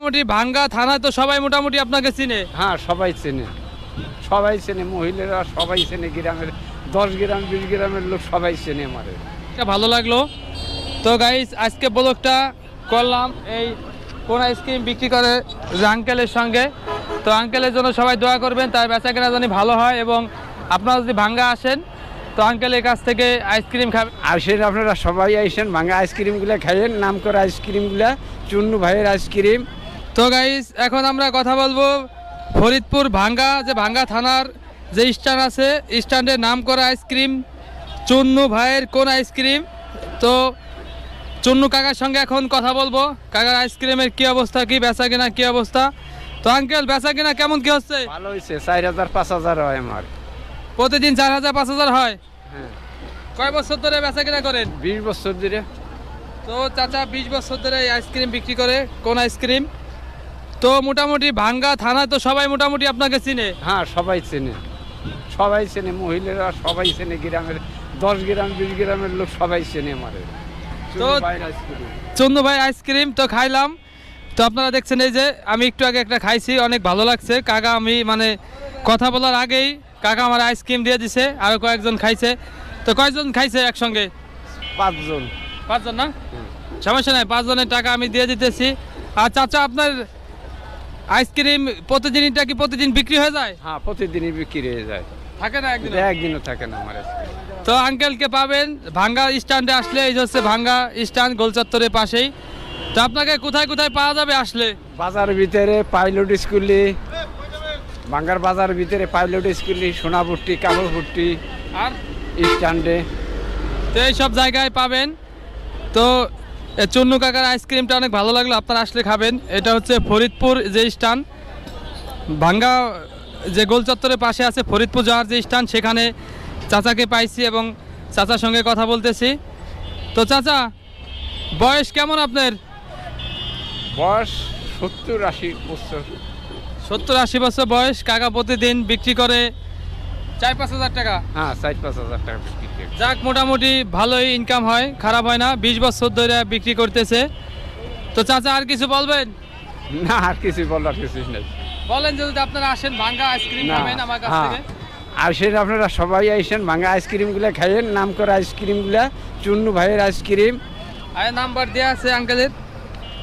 মোটামুটি ভাঙ্গা থানা তো সবাই মোটামুটি আপনাকে চিনে। হ্যাঁ সবাই চেনে। সবাই চেনে মহিলারা সবাই চেনে গ্রামের দশ গ্রাম বিশ গ্রামের লোক সবাই চেনে আমারে। এটা ভালো লাগল। তো গাইস আজকে ব্লগটা করলাম এই কোন আইসক্রিম বিক্রি করে যে আঙ্কেলের সঙ্গে। তো আঙ্কেলের জন্য সবাই দোয়া করবেন তার বেচা কেনা জানি ভালো হয় এবং আপনারা যদি ভাঙ্গা আসেন তো আঙ্কেলের কাছ থেকে আইসক্রিম খাবেন আর সেটা আপনারা সবাই আইসেন ভাঙ্গা আইসক্রিমগুলো খাইয়েন নাম করা আইসক্রিমগুলা চুন্নু ভাইয়ের আইসক্রিম। তো গাইস এখন আমরা কথা বলব ফরিদপুর ভাঙ্গা যে ভাঙ্গা থানার যে স্ট্যান্ড আছে স্ট্যান্ডের নাম করা আইসক্রিম চুন্নু ভাইয়ের কোন আইসক্রিম তো চুন্নু কাকার সঙ্গে এখন কথা বলব। কাকার আইসক্রিমের কি অবস্থা কি বেচা কিনা কি অবস্থা? তো আঙ্কেল বেচা কিনা কেমন কি হচ্ছে? ভালো হয়েছে চার হাজার পাঁচ হাজার হয় আমার। প্রতিদিন চার হাজার পাঁচ হাজার হয়? হ্যাঁ। কয় বছর ধরে বেচা কিনা করেন? বিশ বছর ধরে। তো চাচা বিশ বছর ধরে আইসক্রিম বিক্রি করে কোন আইসক্রিম তো মোটামুটি ভাঙ্গা থানা তো সবাই মোটামুটি আপনাকে চিনে? হ্যাঁ সবাই চেনে। সবাই চেনে মহিলারা সবাই চেনে গ্রামের দশ গ্রাম বিশ গ্রামের লোক সবাই চেনে আমারে। চুন্নু ভাইয়ের চন্দু ভাই আইসক্রিম তো খাইলাম। তো আপনারা দেখছেন এই যে আমি একটু আগে একটা খাইছি অনেক ভালো লাগছে। কাকা আমি মানে কথা বলার আগেই কাকা আমার আইসক্রিম দিয়ে দিছে আরও কয়েকজন খাইছে। তো কয়েকজন খাইছে একসঙ্গে? পাঁচজন। পাঁচজন না? সমস্যা নাই পাঁচজনের টাকা আমি দিয়ে দিতেছি। আর চাচা আপনার আইসক্রিম প্রতিদিনটা কি প্রতিদিন বিক্রি হয়ে যায়? হ্যাঁ প্রতিদিনই বিক্রি হয়ে যায় থাকে না একদিন এটা একদিনও থাকে না আমার তো আঙ্কেলকে পাবেন ভাঙ্গা স্ট্যান্ডে আসলে এই যে হচ্ছে ভাঙ্গা স্ট্যান্ড গোলচত্বরের পাশেই। তো আপনাকে কোথায় কোথায় পাওয়া যাবে আসলে? বাজার ভিতরে পাইলট স্কুলে ভাঙ্গার বাজার ভিতরে পাইলট স্কুলে সোনাপুট্টি কাপড়পুট্টি আর? স্ট্যান্ডে তো এই সব জায়গায় পাবেন। তো এ চুন্নু কাকার আইসক্রিমটা অনেক ভালো লাগল আপনারা আসলে খাবেন। এটা হচ্ছে ফরিদপুর যে স্টান ভাঙ্গা যে গোল চত্বরের পাশে আছে ফরিদপুর যাওয়ার যে স্টান সেখানে চাচাকে পাইছি এবং চাচার সঙ্গে কথা বলতেছি। তো চাচা বয়স কেমন আপনার? বয়স সত্তর আশি বছর। সত্তর আশি বছর বয়স কাকা প্রতিদিন বিক্রি করে চার পাঁচ হাজার টাকা। হ্যাঁ চার পাঁচ হাজার টাকা বিক্রি করে। যাক মোটামুটি ভালোই ইনকাম হয় খারাপ হয় না বিশ বছর ধরে বিক্রি করতেছে। তো চাচা আর কিছু বলবেন? না আর কিছু বলার কিছু নেই। বলেন যদি আপনারা আসেন ভাঙ্গা আইসক্রিম খাবেন আমার কাছ হ্যাঁ। থেকে। আর সেটা আপনারা সবাই আইসেন ভাঙা আইসক্রিমগুলো খাইয়েন নাম করা আইসক্রিমগুলা চুন্নু ভাইয়ের আইসক্রিম আর নাম্বার দেওয়া আছে আঙ্কেলের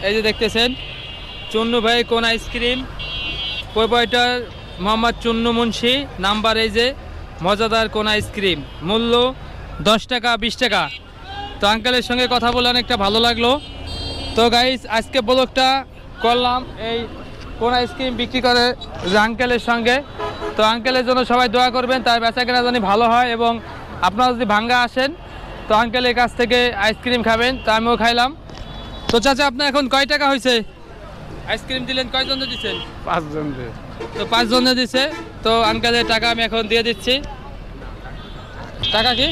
এই যে দেখতেছেন চুন্নু ভাই কোন ice cream proprietor Mohammad Chunnu Munshi, number এই যে মজাদার কোন আইসক্রিম মূল্য দশ টাকা, বিশ টাকা। তো আঙ্কেলের সঙ্গে কথা বলে অনেকটা ভালো লাগল। তো গাইস আজকে ব্লগটা করলাম এই কোন আইসক্রিম বিক্রি করে যে আঙ্কেলের সঙ্গে। তো আঙ্কেলের জন্য সবাই দোয়া করবেন, তার বেচা কেনা জানি ভালো হয় এবং আপনারা যদি ভাঙ্গা আসেন, তো আঙ্কেলের কাছ থেকে আইসক্রিম খাবেন, তা আমিও খাইলাম। তো চাচা, আপনার এখন কয় টাকা হয়েছে আইসক্রিম দিলেন, কয়জনে দিচ্ছেন পাঁচজন। তো পাঁচজনে দিছে। তো আঙ্কেলের টাকা আমি এখন দিয়ে দিচ্ছি। টাকা কি?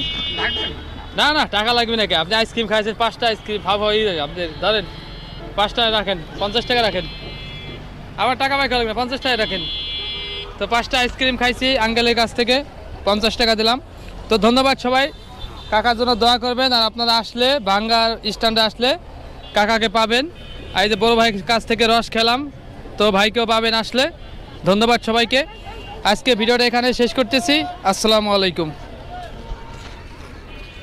না না, টাকা লাগবে নাকি? আপনি আইসক্রিম খাইছেন, পাঁচটা আইসক্রিম ভাব হয়ে যাবে আপনি ধরেন পাঁচটা রাখেন, পঞ্চাশ টাকা রাখেন। আবার টাকা বাকি লাগবে পঞ্চাশ টাকা রাখেন। তো পাঁচটা আইসক্রিম খাইছি আঙ্কেলের কাছ থেকে, পঞ্চাশ টাকা দিলাম। তো ধন্যবাদ সবাই, কাকার জন্য দোয়া করবেন। আর আপনারা আসলে ভাঙ্গার স্ট্যান্ডে আসলে কাকাকে পাবেন। আর এই যে বড় ভাইয়ের কাছ থেকে রস খেলাম, তো ভাইকেও পাবেন আসলে। ধন্যবাদ সবাইকে। আজকে ভিডিওটা এখানে শেষ করতেছি। আসসালামু আলাইকুম।